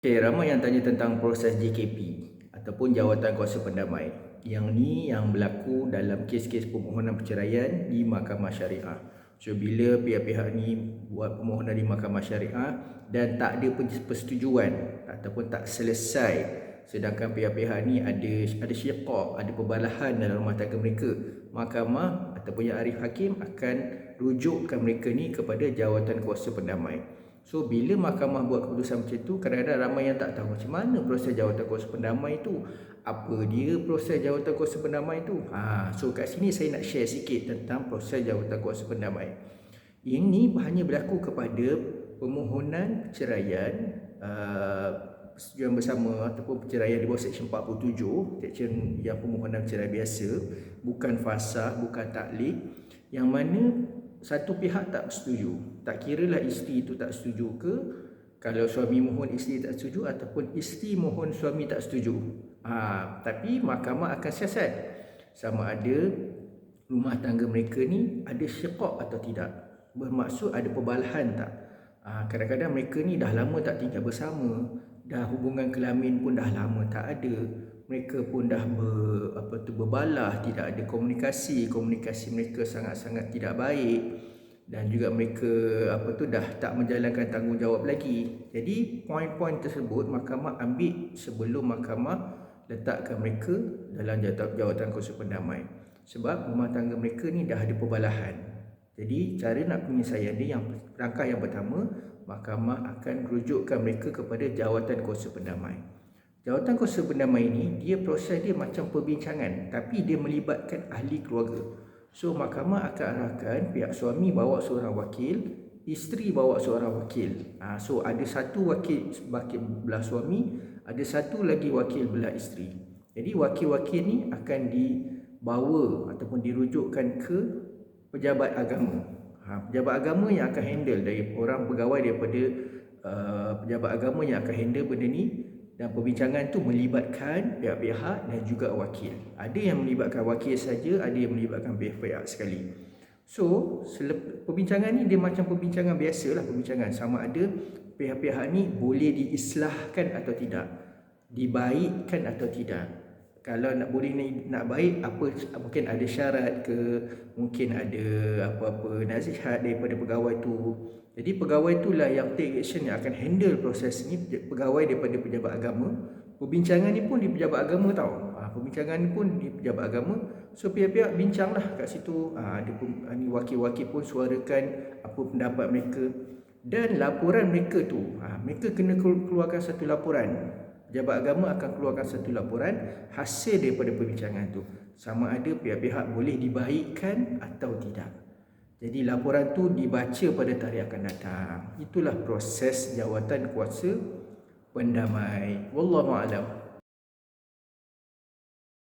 Okay, ramai yang tanya tentang proses JKP ataupun Jawatan Kuasa Pendamai. Yang ni yang berlaku dalam kes-kes permohonan perceraian di Mahkamah Syariah. So bila pihak-pihak ni buat permohonan di Mahkamah Syariah dan tak ada persetujuan ataupun tak selesai sedangkan pihak-pihak ni ada ada syiqaq, ada perbalahan dalam rumah tangga mereka, mahkamah ataupun yang arif hakim akan rujukkan mereka ni kepada Jawatan Kuasa Pendamai. So bila mahkamah buat keputusan macam tu Kadang-kadang ramai yang tak tahu macam mana proses jawatan kuasa pendamai tu. Apa dia proses jawatan kuasa pendamai tu? Ha, So kat sini saya nak share sikit tentang proses jawatan kuasa pendamai Ini hanya berlaku kepada permohonan perceraian uh, Persetujuan bersama ataupun perceraian di bawah Seksyen 47 Seksyen yang permohonan perceraian biasa Bukan fasah, bukan taklik Yang mana satu pihak tak setuju. Tak kiralah isteri itu tak setuju ke? Kalau suami mohon isteri tak setuju ataupun isteri mohon suami tak setuju. Ha, tapi mahkamah akan siasat. Sama ada rumah tangga mereka ni ada syekok atau tidak? Bermaksud ada perbalahan tak? Ha, kadang-kadang mereka ni dah lama tak tinggal bersama dah hubungan kelamin pun dah lama tak ada. Mereka pun dah ber, apa tu berbalah tidak ada komunikasi. Komunikasi mereka sangat-sangat tidak baik. Dan juga mereka apa tu dah tak menjalankan tanggungjawab lagi. Jadi poin-poin tersebut mahkamah ambil sebelum mahkamah letakkan mereka dalam jawatan kuasa pendamai. Sebab rumah tangga mereka ni dah ada perbalahan. Jadi cara nak penyelesaian ni yang langkah yang pertama mahkamah akan rujukkan mereka kepada jawatan kuasa pendamai Jawatan kuasa pendamai ini, dia proses dia macam perbincangan tapi dia melibatkan ahli keluarga. So, mahkamah akan arahkan pihak suami bawa seorang wakil, isteri bawa seorang wakil. Ha, so, ada satu wakil, wakil belah suami, ada satu lagi wakil belah isteri. Jadi, wakil-wakil ni akan dibawa ataupun dirujukkan ke pejabat agama. Ha, pejabat agama yang akan handle dari orang pegawai daripada uh, pejabat agama yang akan handle benda ni dan perbincangan tu melibatkan pihak-pihak dan juga wakil. Ada yang melibatkan wakil saja, ada yang melibatkan pihak-pihak sekali. So, perbincangan ni dia macam perbincangan biasalah perbincangan sama ada pihak-pihak ni boleh diislahkan atau tidak, dibaikkan atau tidak. Kalau nak boleh ni nak baik apa mungkin ada syarat ke mungkin ada apa-apa nasihat daripada pegawai tu jadi pegawai itulah yang take action yang akan handle proses ni pegawai daripada pejabat agama. Perbincangan ni pun di pejabat agama tau. Ha, perbincangan ni pun di pejabat agama. So pihak-pihak bincanglah kat situ. Ha, ada ha, ni wakil-wakil pun suarakan apa pendapat mereka. Dan laporan mereka tu, ha, mereka kena keluarkan satu laporan. Pejabat agama akan keluarkan satu laporan hasil daripada perbincangan tu. Sama ada pihak-pihak boleh dibaikkan atau tidak. Jadi laporan tu dibaca pada tarikh akan datang. Itulah proses jawatan kuasa pendamai. Wallahu a'lam.